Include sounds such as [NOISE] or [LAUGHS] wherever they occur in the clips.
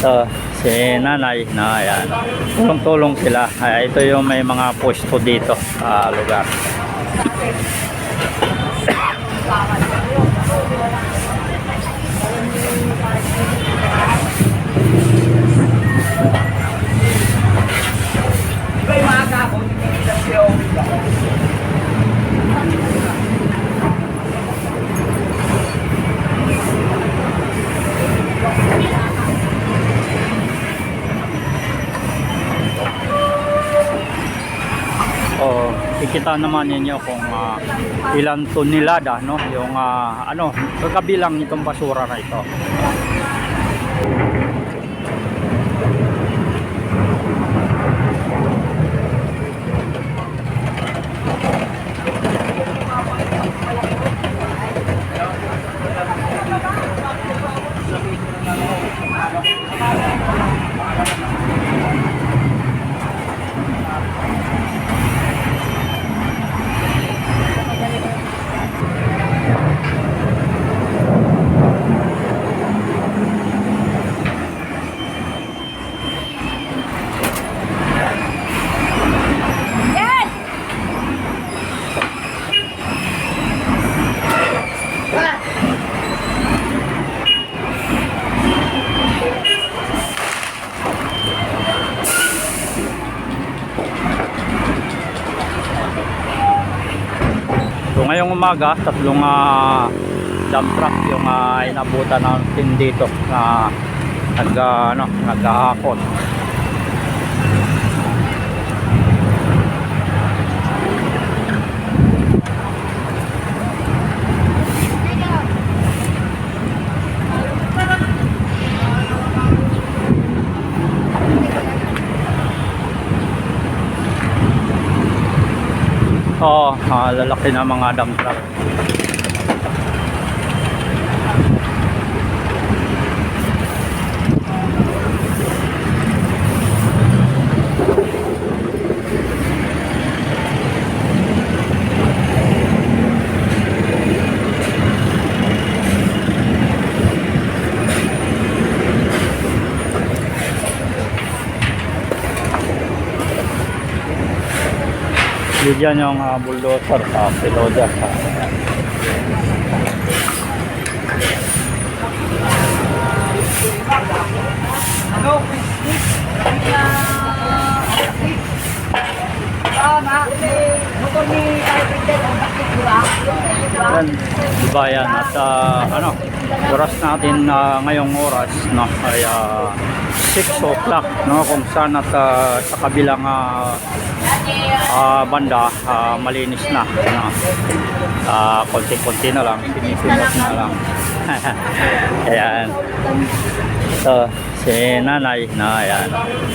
Ito, si nanay na ayan. Tulong-tulong sila. Ay, ito yung may mga pwesto dito sa lugar. O, kikita naman ninyo kung ah, ilan tonelada, no? Yung, ah, ano, kabilang itong basura na ito. So ngayong umaga, tatlong ah, dump truck yung uh, inabutan natin dito na nag, ah, ano, naghahakot. Oo, ah, lalaki na mga dump truck. Bigyan yung uh, bulldozer sa. Ano? Motor ni Alfred ang bakit ba? Yan, diba yan? At ah, ano, oras natin na ngayong oras no, ay ah, 6 o'clock no, kung saan at ah, sa kabilang ah, ah, banda ah, malinis na. No? Ah, konti-konti na lang, sinisimot na lang. [LAUGHS] Ayan. Ito, si nanay na ayan.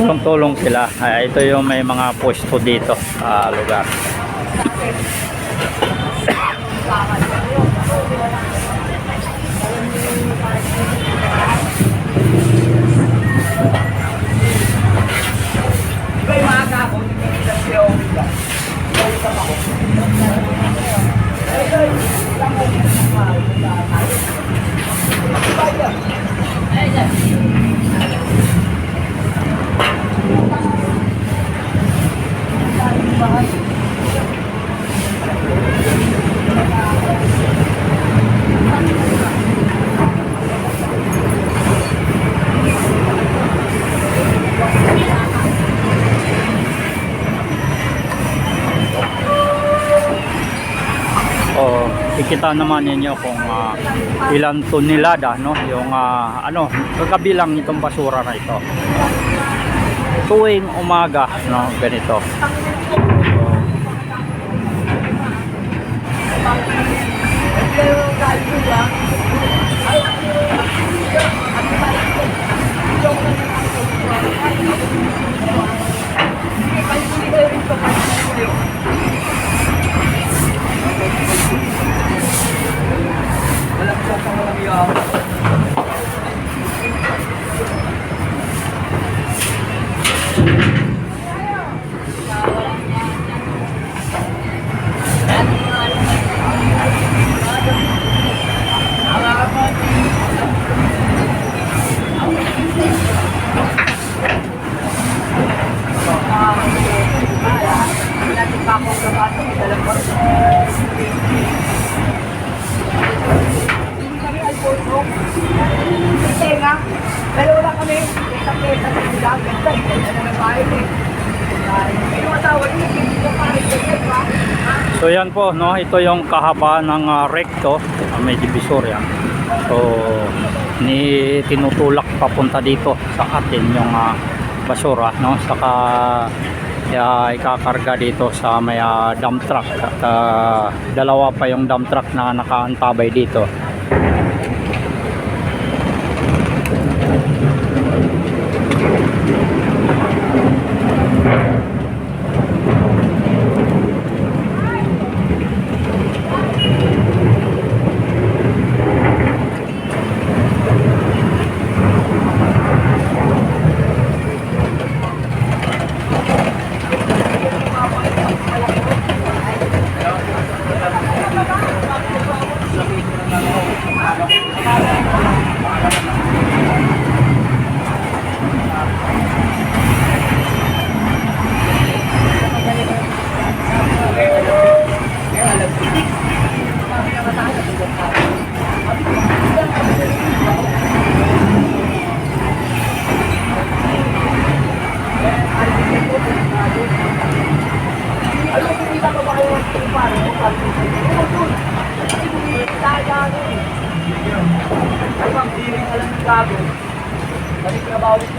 Tulong-tulong sila. Ay, ito yung may mga pwesto dito sa lugar. makikita naman ninyo kung uh, ilang tonelada no? Yung uh, ano kabilang itong basura na ito. Tuwing umaga no? Ganito. So, Alfonso. Kasi nga, lang kami. Kita-kita sa sila. Ganda, ganda na bahay eh. So yan po, no, ito yung kahabaan ng ah, recto, ah, may divisorya. So ni tinutulak papunta dito sa atin yung ah, basura, no, saka kaya ikakarga dito sa may ah, dump truck at ah, dalawa pa yung dump truck na nakaantabay dito.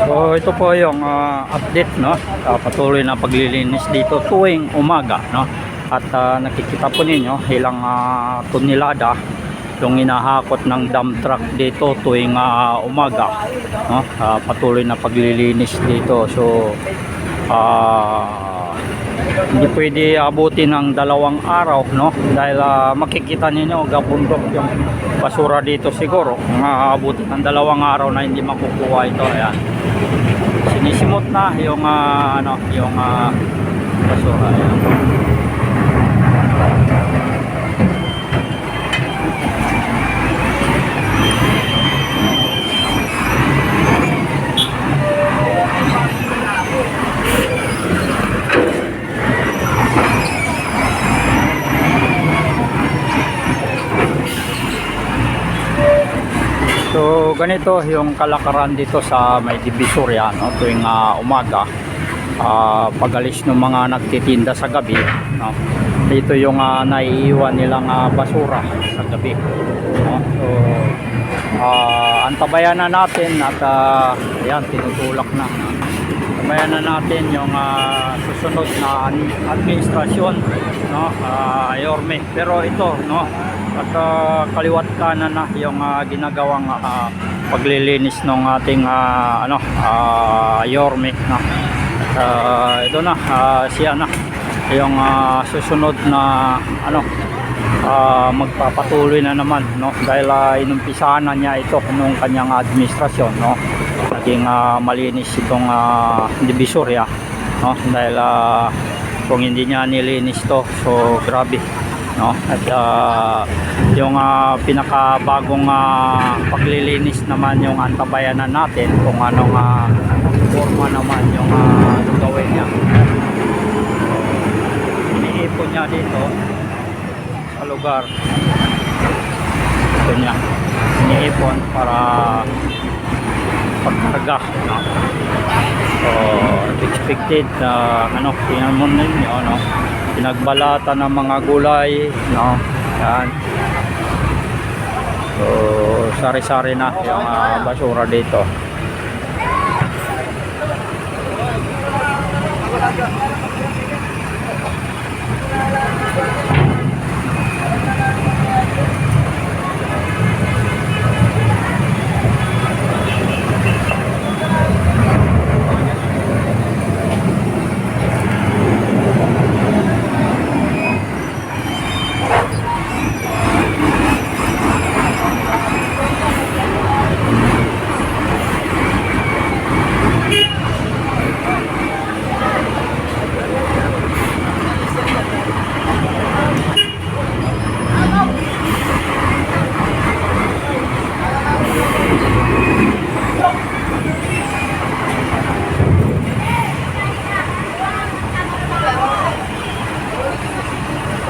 So ito po yung ah, update no. Ah, patuloy na paglilinis dito tuwing umaga no. At ah, nakikita po ninyo ilang ah, tonelada yung hinahakot ng dump truck dito tuwing ah, umaga no. Ah, patuloy na paglilinis dito. So ah hindi pwede abutin ng dalawang araw no? Dahil ah, makikita ninyo gabundok yung basura dito siguro. Mga abutin ng dalawang araw na hindi makukuha ito ayan. Sinisimot na yung ah, ano yung ah, basura ayan. So ganito yung kalakaran dito sa may divisorya no? Tuwing ah, umaga Ah, pagalis ng mga nagtitinda sa gabi no? Dito yung ah, naiiwan nilang ah, basura sa gabi no? So ah, antabayan na natin at ah, ayan tinutulak na. Antabayan na natin yung ah, susunod na administrasyon no? Yorme. Pero ito no at ah, kaliwat kanan na yung ah, ginagawang ah, paglilinis ng ating ah, ano ah, Yorme no Ah, ito na ah, siya na yung ah, susunod na ano ah, magpapatuloy na naman no? Dahil uh, inumpisahan na niya ito nung kanyang administrasyon no? Naging ah, malinis itong uh, divisorya no? Dahil ah, kung hindi niya nilinis to so grabe no at ah, yung ah, pinakabagong ah, paglilinis naman yung antabayanan natin kung anong ah, forma naman yung ah, gagawin niya iniipon niya dito sa lugar ito niya iniipon para pagkarga no? so expected na ano tingnan mo ninyo no? pinagbalatan ng mga gulay no yan so sari-sari na yung uh, basura dito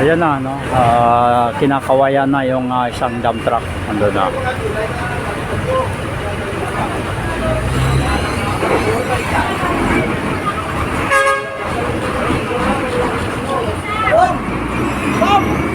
Ayan na, no? Ah, kinakawayan na yung ah, isang dump truck. Ando na. So,